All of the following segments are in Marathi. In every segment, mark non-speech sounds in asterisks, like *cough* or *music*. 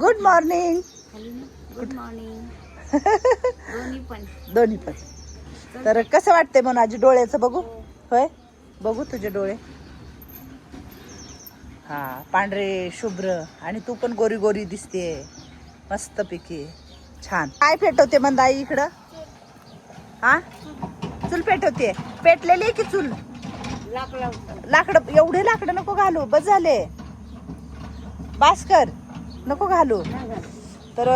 गुड मॉर्निंग गुड मॉर्निंग दोन्ही पण. दोन्ही पण. तर कसं वाटतंय म्हणून आजी डोळ्याचं बघू? होय? बघू तुझे डोळे. हा पांढरे शुभ्र. आणि तू पण गोरी गोरी दिसते मस्त पैकी छान. काय पेटवते मंदाई इकडं? हा? चूल पेटवते. पेटलेली की चूल? लाकडं एवढे लाकडं नको घालू. बस झाले. भास्कर. नको घालू. तर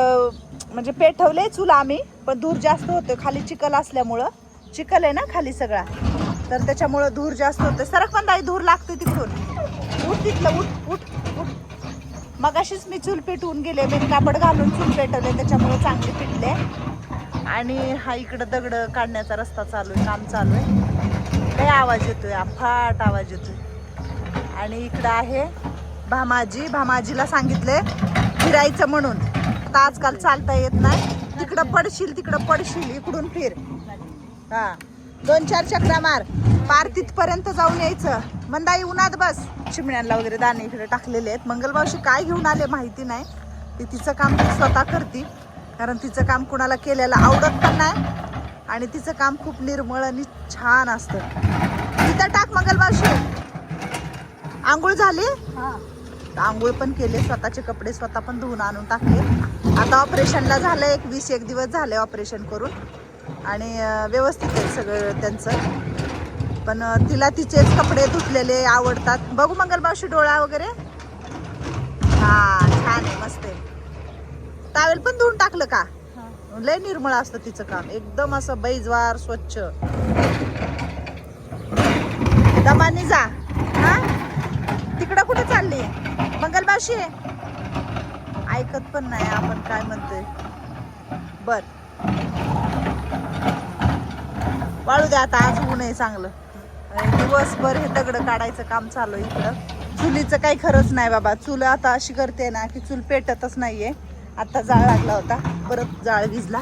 म्हणजे पेटवले चूल आम्ही पण धूर जास्त होतो. खाली चिखल असल्यामुळं. चिखल आहे ना खाली सगळा. तर त्याच्यामुळं धूर जास्त होतं. सरक पण दाई धूर लागतोय तिकडून. उठ तिथलं उठ उठ उठ. मग अशीच मी चूल पेटवून गेले. मी कापड घालून चूल पेटवले त्याच्यामुळं चांगले पिटले. आणि हा इकडं दगड काढण्याचा रस्ता चालू आहे काम चालू आहे. लय आवाज येतोय अफाट आवाज येतोय. आणि इकडं आहे भामाजी. भामाजीला सांगितले फिरायचं म्हणून. आता आजकाल चालता येत नाही. तिकडं पडशील तिकडं पडशील इकडून फिर. हा. दोन चार चक्रा मार. पार तिथपर्यंत जाऊन यायचं. मंदाई उन्हात बस. चिमण्यांना वगैरे दाणे इकडे टाकलेले आहेत. मंगलमावशी काय घेऊन आले माहिती नाही. ती तिचं काम ती स्वतः करते. कारण तिचं काम कुणाला केलेलं आवडत पण नाही. आणि तिचं काम खूप निर्मळ आणि छान असतं. तिथं टाक मंगलमावशी. आंघोळ झाली? आंघोळ पण केले स्वतःचे कपडे स्वतः पण धुवून आणून टाकले. आता ऑपरेशनला झालं एक वीस एक दिवस झाले ऑपरेशन करून. आणि व्यवस्थित आहे सगळं त्यांचं. पण तिला तिचेच कपडे धुतलेले आवडतात. बघू मंगलमावशी डोळा वगैरे. हा छान आहे मस्त आहे. टावेल पण धुवून टाकलं का? लय निर्मळ असतं तिचं काम. एकदम असं बैजवार स्वच्छ. दमानी जा. हा? तिकडं कुठे चालली मंगलबाशी ऐकत पण नाही आपण काय म्हणतोय? बर. वाळू द्या आता आज ऊन आहे चांगलं. आणि दिवसभर हे दगड काढायचं काम चालू आहे इकडं. चुलीचं काही खरंच नाही बाबा. चूल आता अशी करते ना की चूल पेटतच नाहीये. आता जाळ लागला होता. परत जाळ विजला.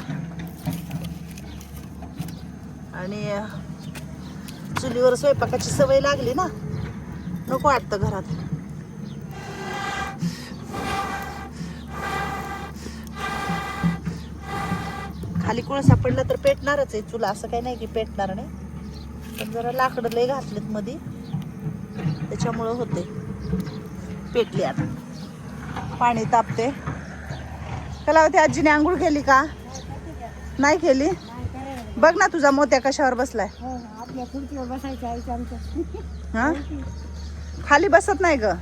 आणि चुलीवर स्वयंपाकाची सवय लागली ना. नको वाटतं घरात. खाली कोळसा पडला तर पेटणारच आहे. चुला असं काही नाही की पेटणार नाही. पण जरा लाकडं लय घातलेत मध्ये त्याच्यामुळं होते पेटली आता. पाणी तापते कलावती आजीने आंघोळ केली का? नाही केली? बघ ना तुझा मोत्या कशावर बसलाय. हो, हा? खाली बसत नाही ग.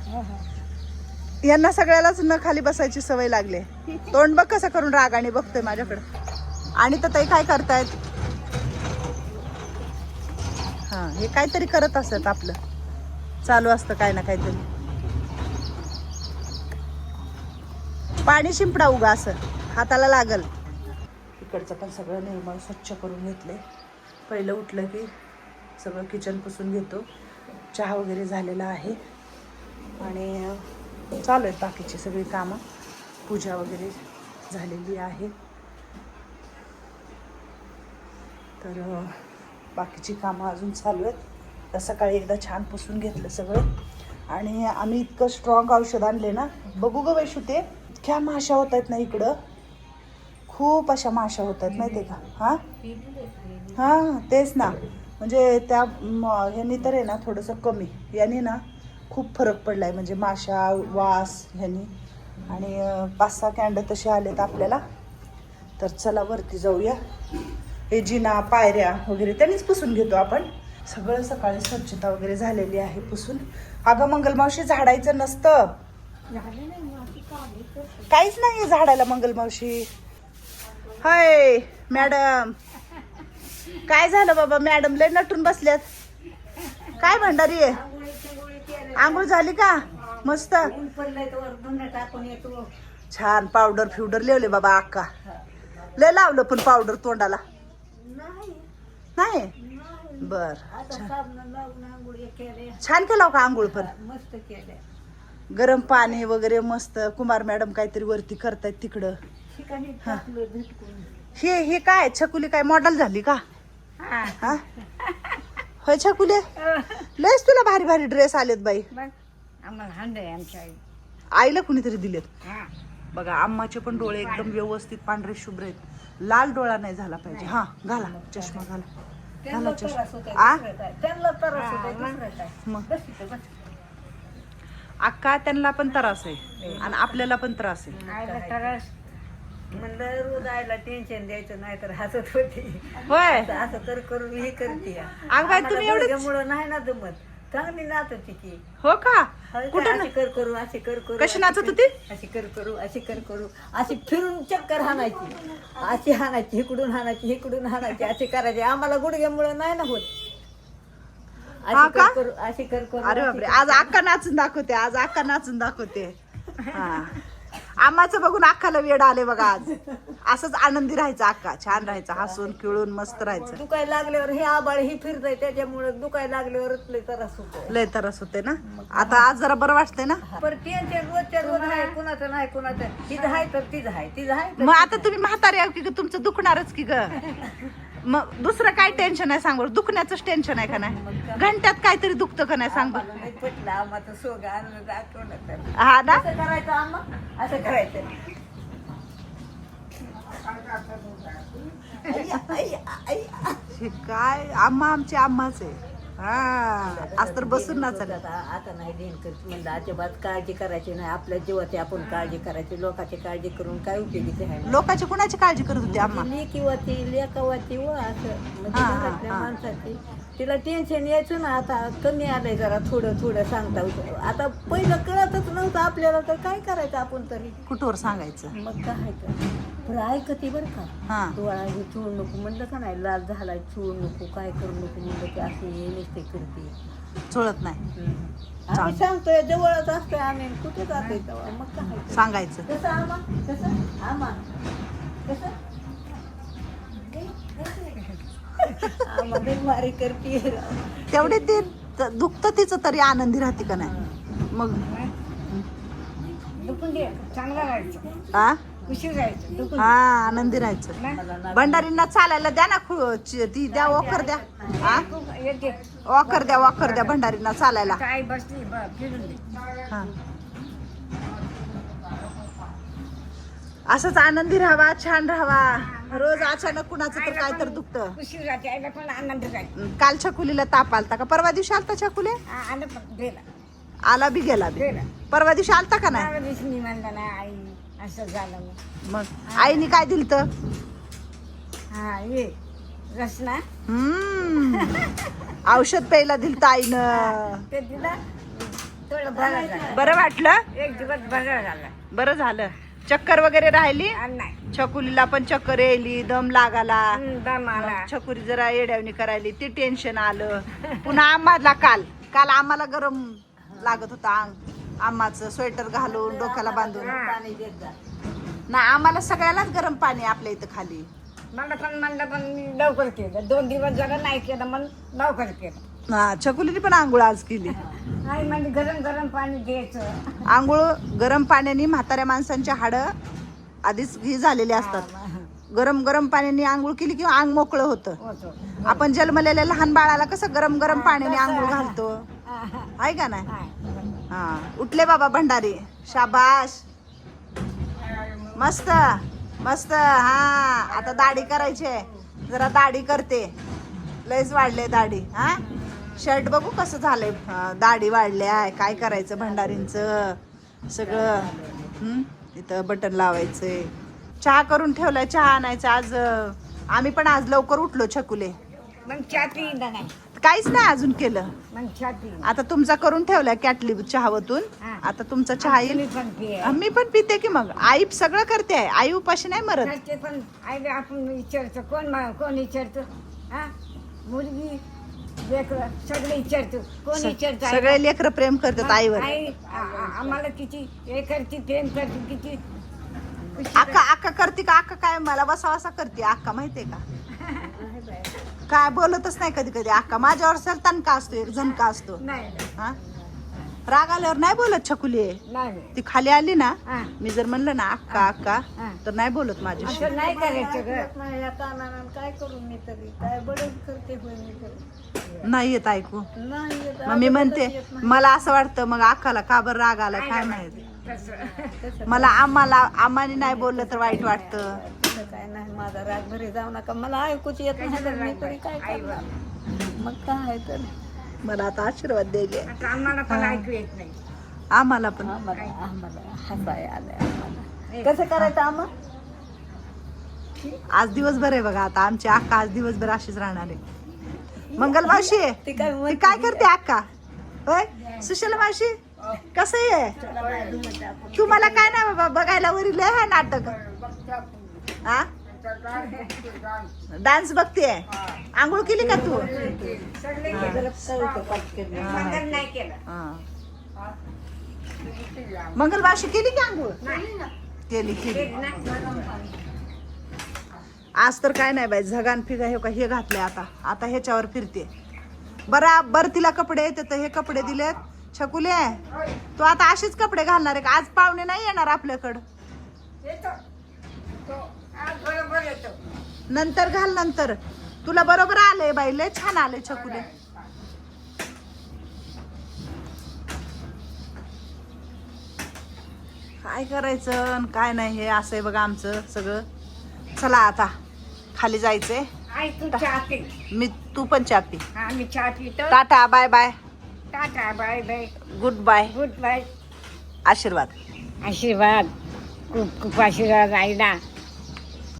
यांना सगळ्यालाच न खाली बसायची सवय लागली. तोंड बघ कसं करून रागाने बघतोय माझ्याकडे. आणि तर ते काय करतायत? हा हे काहीतरी करत असत आपलं. चालू असतं काय ना काहीतरी. पाणी शिंपडा उगा असं. हाताला लागल. इकडचं पण सगळं निर्मळ स्वच्छ करून घेतले पहिलं उठलं की सगळं किचन पुसून घेतो. चहा वगैरे झालेला आहे. आणि चालू आहेत बाकीची सगळी कामं. पूजा वगैरे झालेली आहे. तर बाकीची कामं अजून चालू आहेत. तर सकाळी एकदा छान पुसून घेतलं सगळं. आणि आम्ही इतकं स्ट्रॉंग औषध आणले ना. बघू ग वैशू ते इतक्या माशा होत आहेत ना इकडं. खूप अशा माशा होत आहेत माहिती आहे का? हां? हां तेच ना. म्हणजे त्या ह्यांनी तर आहे ना थोडंसं कमी. याने ना खूप फरक पडला आहे म्हणजे माशा वास ह्यानी. आणि पाच सहा कॅन्ड तसे आलेत आपल्याला. तर चला वरती जाऊया. हे जिना पायऱ्या वगैरे त्यांनीच पुसून घेतो आपण. सगळं सकाळी स्वच्छता वगैरे झालेली आहे पुसून. अगं मंगलमावशी झाडायचं नसतं. काहीच नाही झाडायला मंगलमावशी हाय मॅडम. काय झालं बाबा मॅडम लय नटून बसल्यात. काय भंडारी आहे. आंघोळ झाली का? मस्त. छान पावडर फिवडर लिवले बाबा अक्का. लय लावलं पण पावडर तोंडाला. नाही. बर. छान. केला. का आंघोळ पण? मस्त केल्या गरम पाणी वगैरे मस्त कुमार मॅडम काहीतरी वरती करतायत तिकडं. हे. हे काय? छकुली काय मॉडेल झाली का? हा. हा? होय छकुली? लयच तुला भारी भारी ड्रेस आलेत बाई. आईला कुणीतरी दिलेत. हा. बघा आम्हाचे पण डोळे एकदम व्यवस्थित पांढरे शुभ्र आहेत. लाल डोळा नाही झाला पाहिजे. हा घाला चष्मा घाला. घाला त्रास चष्मा. आ? मग. अक्का त्यांना पण त्रास आहे. आणि आपल्याला पण त्रास आहे. म्हणलं रोज आईला टेन्शन द्यायचं नाही तर हसत होती. होय. असं असं कर करून हे करते. अगं बाई, तुम्ही मुळे नाही ना जमत. चांगली नाचत होती की हो का? कुठं अशी कर करू अशी कर करू कशी अशी नाचत कर- होती? अशी कर करू अशी कर करू. अशी फिरून चक्कर हाणायची. अशी हाणायची इकडून हाणायची इकडून हाणायची अशी करायची. आम्हाला गुडघ्यामुळे नाही ना होत. हा अशी का? कर करू अशी कर करू अरे अशी बापरे. कर आज अक्का नाचून दाखवते आज अक्का नाचून दाखवते. हा. आम्हाचं बघून अक्काला वेड आले बघा आज. असंच आनंदी राहायचं अक्का छान राहायचं हसून खिळून मस्त राहायचं. दुखाय लागल्यावर हे आबाळ ही फिरतय त्याच्यामुळे दुखाय लागल्यावरच लय त्रास होतो लय तरस होते ना? आता आज जरा बरं वाटतंय ना? पण टेन्शन रोजच्या रोज आहे कुणाचं नाही कुणाचं. तिथं आहे तर तिथं आहे तिथं आहे तर मग आता तुम्ही म्हातारे आहो की ग, तुमचं दुखणारच की ग? मग दुसरं काय टेन्शन आहे सांग. बरं दुखण्याचंच टेन्शन आहे का नाही? घंट्यात काहीतरी दुखतं का नाही सांग? बरं आम्हाला नाही पटलं आम्हाला सोग आणलं दाखवलं तर हा ना? असं करायचं आम्हा? असं करायचं. आई, आई, आई. हे काय? आम्हा आमची आम्हाच आहे. हा आज तर बसून नाचलं आता आता नाही देण करत. म्हणलं अजिबात काळजी करायची नाही. आपल्या जीवाची आपण काळजी करायची. लोकांची काळजी करून काय उपयोगी आहे लोकांची कुणाची काळजी करत होती आम्हा? लेकीवाची लेकावाची व असं. म्हणजे हा, हा, घरातल्या हा. माणसाची. तिला टेन्शन यायचं ना आता कमी आलंय जरा थोडं थोडं सांगता होतं. आता पहिलं कळतच नव्हतं आपल्याला तर काय करायचं आपण तरी? कुठवर सांगायचं? मग काय तर. बरं ऐकते बरं का. हा. डोळा हे चोळू नको म्हणलं का नाही लाल झालाय चोळू नको काय करू नको म्हणलं की असे हे नुसते करते. चोळत नाही. आम्ही सांगतोय जवळच असतोय आम्ही. कुठे जातोय तेव्हा? मग काय. सांगायचं. कसं आमा कसं आमा कसं आमा करते तेवढे ते त- दुखतं तिचं तरी आनंदी राहते का नाही? मग. दुखून दे चांगला राहायचं. हा राहायचं हा आनंदी राहायचं. भंडारींना चालायला द्या ना खु- ची- ती द्या वॉकर द्या. हा? येते वॉकर द्या वॉकर द्या भंडारींना चालायला. काय बसली बघ फिरून दे. हा. असंच आनंदी राहावा छान राहावा. रोज अचानक कुणाचं तर काय तर दुखतं. उशीर राहते आईला पण आनंद राहते काल छकुलीला ताप आलता का? परवा दिवशी आलता छकुले आलं पण गेला. आला बी गेला बी. गेला. परवा दिवशी आलता का नाही? त्यावेळेस दिवशी मी म्हणलं ना आई असं झालं मग. मग आईने काय दिलत हा ये रसना. हम्म. *laughs* औषध प्यायला दिलत आईनं. ते दिलं. थोडं बरं झालं. बरं वाटलं? एक दिवस बरं झालं. बरं झालं. चक्कर वगैरे राहिली? आणि नाही. छकुलीला पण चक्कर यायली दम लागाला. हम्म, दम आला. छकुरी जरा येड्यावणी करायली ते टेन्शन आलं. पुन्हा आम्हाला काल काल आम्हाला गरम लागत होता अंग. आम्हाचं स्वेटर घालून डोक्याला बांधून. पाणी देत जा नाही आम्हाला सगळ्यालाच गरम पाणी आपल्या इथं खाली. मला पण म्हणलं पण मी लवकर केलं. दोन दिवस जरा नाही केलं मग लवकर केलं. हा छकुलीने पण आंघोळ आज केली. आई म्हणजे गरम गरम पाणी द्यायचं आंघोळ गरम पाण्याने म्हाताऱ्या माणसांच्या हाड आधीच ही झालेली असतात. गरम गरम पाण्याने आंघोळ केली किंवा अंग मोकळं होतं. होतो. आपण जन्मलेल्या लहान बाळाला कसं गरम गरम पाण्याने आंघोळ घालतो. आहे का नाही. हा उठले बाबा भंडारी. शाबाश मस्त मस्त हा. आता दाढी करायची. आहे. जरा दाढी करते. लयच वाढले दाढी हा. शर्ट बघू कसं झालंय. दाढी दाढी आहे काय करायचं भंडारींचं? सगळं हम्म? इथं बटन लावायचंय. चहा करून ठेवलाय चहा आणायचा आज. आम्ही पण आज लवकर उठलो छकुले. मग चहा पिईना नाही काहीच नाही अजून केलं. मग चहा पिईन आता तुमचा करून ठेवलाय कॅटली चहावतून हा. आता तुमचा चहा येईल. मी पण पिते. की मग. आई सगळं करते. आहे आई उपाशी नाही मरत. पण आई आपण विचारतो कोण मा- कोण विचारतो? हा? मुलगी लेकरं सगळे विचारतो. कोण विचारतो आई? सगळे लेकर प्रेम करतात आईवर. आई आ- आ- आम्हाला किती हे करते प्रेम करते किती खुशी अक्का अक्का करते का? अक्का काय? मला वसा वसा करते. अक्का माहितीये का? काय बोलतच नाही कधी कधी. अक्का माझ्यावर सलतान का असतो एक जण का असतो? नाही. हा? राग आल्यावर नाही बोलत छकुली. नाही. ती खाली आली ना हा. मी जर म्हणलं ना अक्का अक्का हा. तर नाही बोलत माझ्याशी. असं नाही करायचं ग. काय करू मी तरी? काय बडच करते होय मी तरी? नाही येत ऐकू. नाही येत मग मी म्हणते मला असं वाटतं मग अक्काला का बरं राग आला काय माहिती? तसं. मला आम्हाला आम्हाने नाही बोललं तर वाईट वाटतं. तसं काय नाही माझा राग घरी जाऊ नका. मला ऐकूच येत नाही तर मी तरी काय करणार? मग काय तर? मला आता आशीर्वाद द्यायचे आम्हाला पण ऐकू येत नाही. आम्हाला पण. आम्हाला आम्हाला. हसाय आलंय आम्हाला. कसं करायचं आम्हा? आज दिवसभर आहे बघा आता आमची अक्का आज दिवसभर अशीच राहणार आहे. मंगल ती काय ती काय करते अक्का? होय? सुशीला मावशी कसं आहे? तुम्हाला काय नाही बाबा बघायला वरील आहे नाटक. हा? डान्स बघते आंघोळ केली का तू? मंगलबाशी मंगल केली की आंघोळ? केली केली. आज तर काय नाही बाई झगान फिगा हे का हे घातले आता. आता ह्याच्यावर फिरते. बराबर तिला कपडे येते तर हे कपडे दिलेत. छकुले तू आता असेच कपडे घालणार आहे का? आज पाहुणे नाही येणार आपल्याकडं. बरोबर येतो नंतर घाल नंतर. तुला बरोबर आले बाई लय छान आले छकुले. काय करायचं अन काय नाही हे असं आहे बघा आमचं सगळं. चला आता खाली जायचंय. आई तू चहा पी. मी तू पण चहा पी. चहा पितो. Tata bye bye. Tata bye bye. Good bye good bye आशीर्वाद. आशीर्वाद. खूप खूप आशीर्वाद आईला.